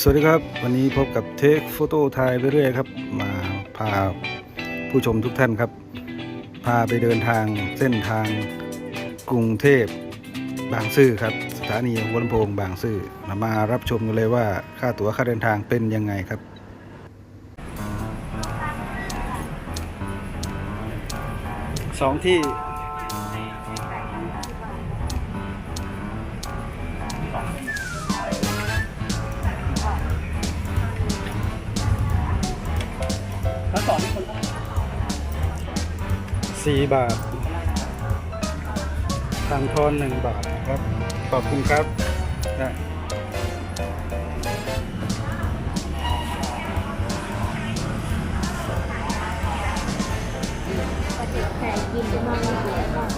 สวัสดีครับ วันนี้พบกับเทคโฟโต้ไทยไปเรื่อยครับ มาพาผู้ชมทุกท่านครับ พาไปเดินทางเส้นทางกรุงเทพบางซื่อครับ สถานีหัวลำโพงบางซื่อมารับชมกันเลยว่าค่าตั๋วค่าเดินทางเป็นยังไงครับสองที่ สี่บาททางทอนหนึ่งบาทครับ ขอบคุณครับนะแข่กินจะมาเลยก่อน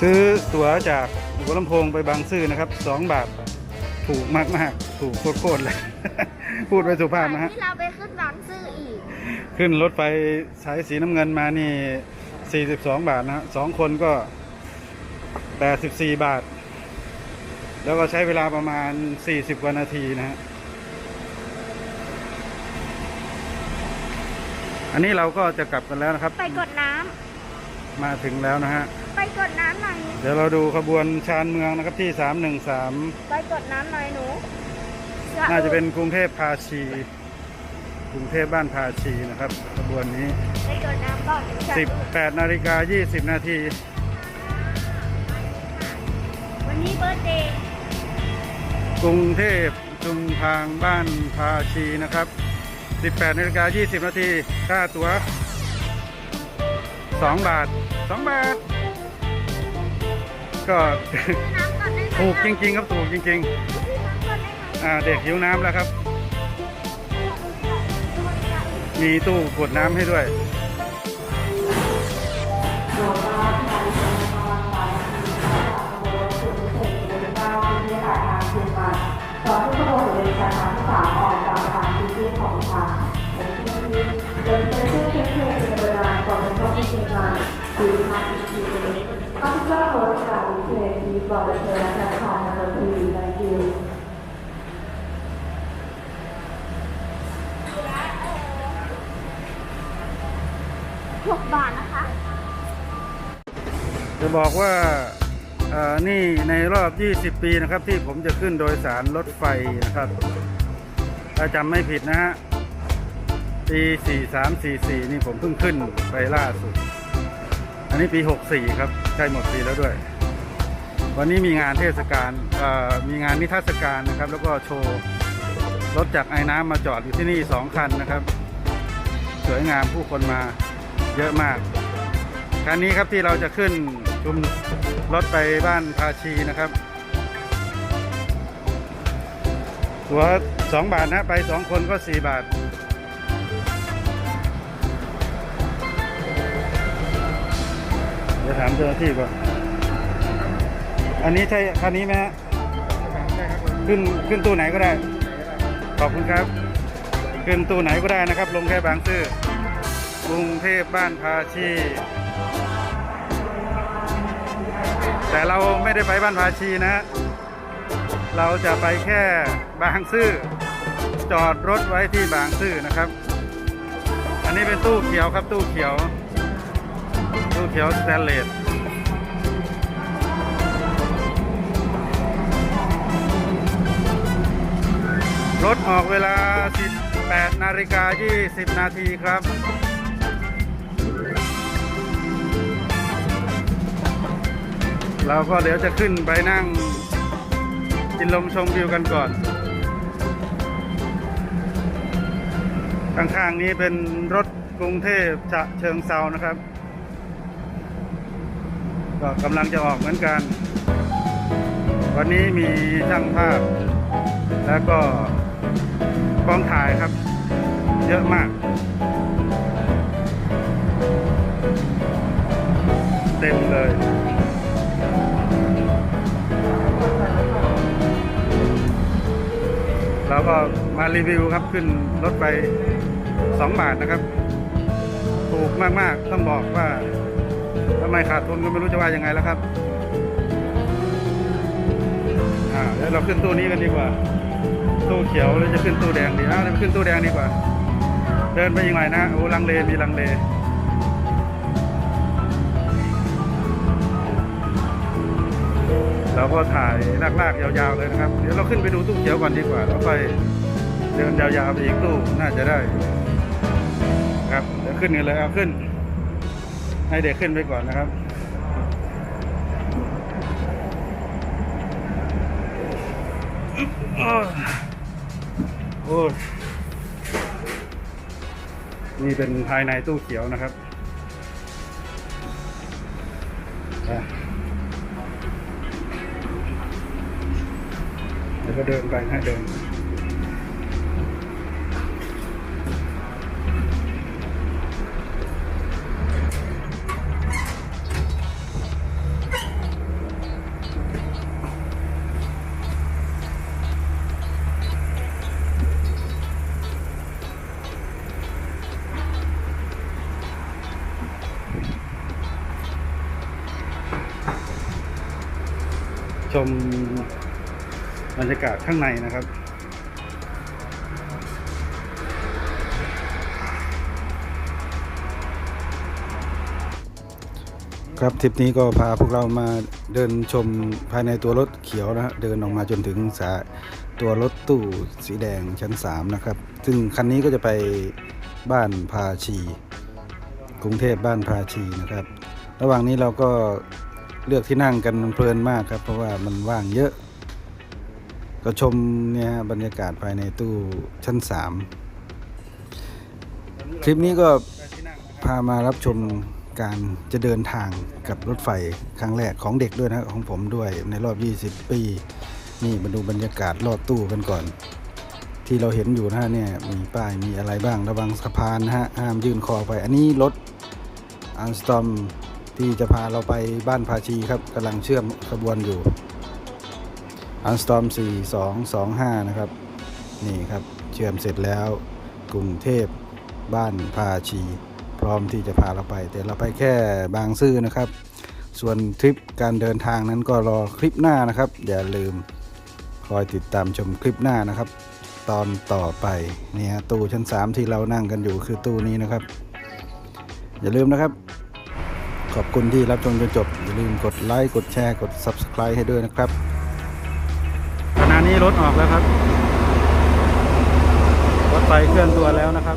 ซื้อตั๋วจากหัวลำโพงไปบางซื่อนะครับสองบาท ถูกมากมากๆถูกโคตรๆเลย พูดไปสุภาพนะฮะ ที่เราไปขึ้นบางซื่ออีก ขึ้นรถไฟสายสีน้ำเงินมานี่ 42 บาทนะฮะสองคนก็ 84 บาท แล้วก็ใช้เวลาประมาณ 40 กว่านาทีนะฮะ อันนี้เราก็จะกลับกันแล้วนะครับ ไปกดน้ำ มาถึงแล้วนะฮะ ไปกดน้ำหน่อย เดี๋ยวเราดูขบวนชานเมืองนะครับที่ 313 ไปกดน้ำหน่อยหนูน่าจะเป็นกรุงเทพภาชี กรุงเทพบ้านภาชีนะครับขบวนนี้ ไปกดน้ำก่อน18นาฬิกา20 นาที วันนี้เบิร์ดเดย์กรุงเทพชุมทางบ้านภาชีนะครับ 18นาฬิกา20 นาทีค่าตั๋ว 2บาท2บาท ก็ถูกจริง ๆ ครับถูกจริงน้ำก่อนได้ไหมๆอ่าเด็กหิวน้ำแล้วครับ มีตู้กดน้ำให้ด้วยตอนที่ขบวนเรือสายทางที่สามออกจากทานที่ของทางเดินไป จะเข้าที่เชียงรายคือทาอีกทีนึงข้าพเจ้าขอรับการวิเศษที่บอกเชิญและทางมาโดยทีนคิวหกบาทนะคะ จะบอกว่าอ่อนี่ในรอบ 20 ปีนะครับ ที่ผมจะขึ้นโดยสารรถไฟนะครับ ถ้าจำไม่ผิดนะฮะ ปี43 44 นี่ผมเพิ่งขึ้นไปล่าสุด อันนี้ปี 64 ครับ ใกล้หมดปีแล้วด้วย วันนี้มีงานเทศกาลมีงานนิทรรศการนะครับ แล้วก็โชว์รถจากไอ้น้ำมาจอดอยู่ที่นี่ 2 คันนะครับ สวยงามผู้คนมาเยอะมาก คันนี้ครับที่เราจะขึ้นชุมรถไปบ้านภาชีนะครับตัว2บาทนะ ไป 2 คนก็ 4 บาท เดี๋ยวถามเจ้าหน้าที่ก่อน อันนี้ใช่คันนี้ไหมฮะขึ้นขึ้นตู้ไหนก็ได้ ขอบคุณครับ ขึ้นตู้ไหนก็ได้นะครับ ลงแค่บางซื่อกรุงเทพบ้านภาชี แต่เราไม่ได้ไปบ้านภาชีนะฮะ เราจะไปแค่บางซื่อ จอดรถไว้ที่บางซื่อนะครับ อันนี้เป็นตู้เขียวครับตู้เขียว ตู้เขียวสแตนเลสรถออกเวลา 18 นาฬิกา 20 นาทีครับ เราก็เดี๋ยวจะขึ้นไปนั่งกินลมชมวิวกันก่อน ข้างๆนี้เป็นรถกรุงเทพฉะเชิงเซานะครับ ก็กำลังจะออกเหมือนกัน วันนี้มีช่างภาพ แล้วก็กล้องถ่ายครับ เยอะมาก เต็มเลยเราก็มารีวิวครับขึ้นรถไป 2 บาทนะครับ ถูกมาก ๆ ต้องบอกว่าำไมขาดทุนก็ไม่รู้จะว่ายังไงแล้วครับอ่าเดี๋ยวเราขึ้นตู้นี้กันดีกว่า ตู้เขียวหรือจะขึ้นตู้แดงดีอะเดี๋ยวขึ้นตู้แดงดีกว่า เดินไปอีกหน่อยนะโอ้ลังเลมีลังเลเราก็ถ่ายลากๆยาวๆเลยนะครับ เดี๋ยวเราขึ้นไปดูตู้เขียวก่อนดีกว่าแล้วค่อยเดินยาวๆไปอีกตู้น่าจะได้ ครับเดี๋ยวขึ้นกันเลยเอาขึ้น ให้เด็กขึ้นไปก่อนนะครับโอ้โอ้ยนี่เป็นภายในตู้เขียวนะครับเดี๋ยวก็เดินไปให้เดิน มบรรยากาศข้างในนะครับ ครับทริปนี้ก็พาพวกเรามาเดินชมภายในตัวรถเขียวนะฮะเดินออกมาจนถึงสาตัวรถตู้สีแดงชั้น 3 นะครับ ซึ่งคันนี้ก็จะไปบ้านพาชี กรุงเทพบ้านพาชีนะครับ ระหว่างนี้เราก็ เลือกที่นั่งกันเพลินมากครับ เพราะว่ามันว่างเยอะ ก็ชมเนี่ยบรรยากาศภายในตู้ชั้น3คลิปนี้ก็พามารับชมการจะเดินทางกับรถไฟครั้งแรกของเด็กด้วยนะของผมด้วยในรอบ 20 ปี นี่มาดูบรรยากาศรอบตู้กันก่อน ที่เราเห็นอยู่นะฮะเนี่ยมีป้ายมีอะไรบ้างระวังสะพานนะฮะห้ามยื่นคอไป อันนี้รถอันสตอม ที่จะพาเราไปบ้านพาชีครับกำลังเชื่อมขบวนอยู่ อันสตอม4225 นะครับ นี่ครับเชื่อมเสร็จแล้วกรุงเทพบ้านพาชี พร้อมที่จะพาเราไป แต่เราไปแค่บางซื่อนะครับ ส่วนทริปการเดินทางนั้นก็รอคลิปหน้านะครับ อย่าลืมคอยติดตามชมคลิปหน้านะครับ ตอนต่อไปเนี่ยตู้ชั้น 3 ที่เรานั่งกันอยู่คือตู้นี้นะครับ อย่าลืมนะครับ ขอบคุณที่รับชมจนจบ อย่าลืมกดไลค์ กดแชร์ กด Subscribe ให้ด้วยนะครับขณะนี้รถออกแล้วครับ รถไฟเคลื่อนตัวแล้วนะครับ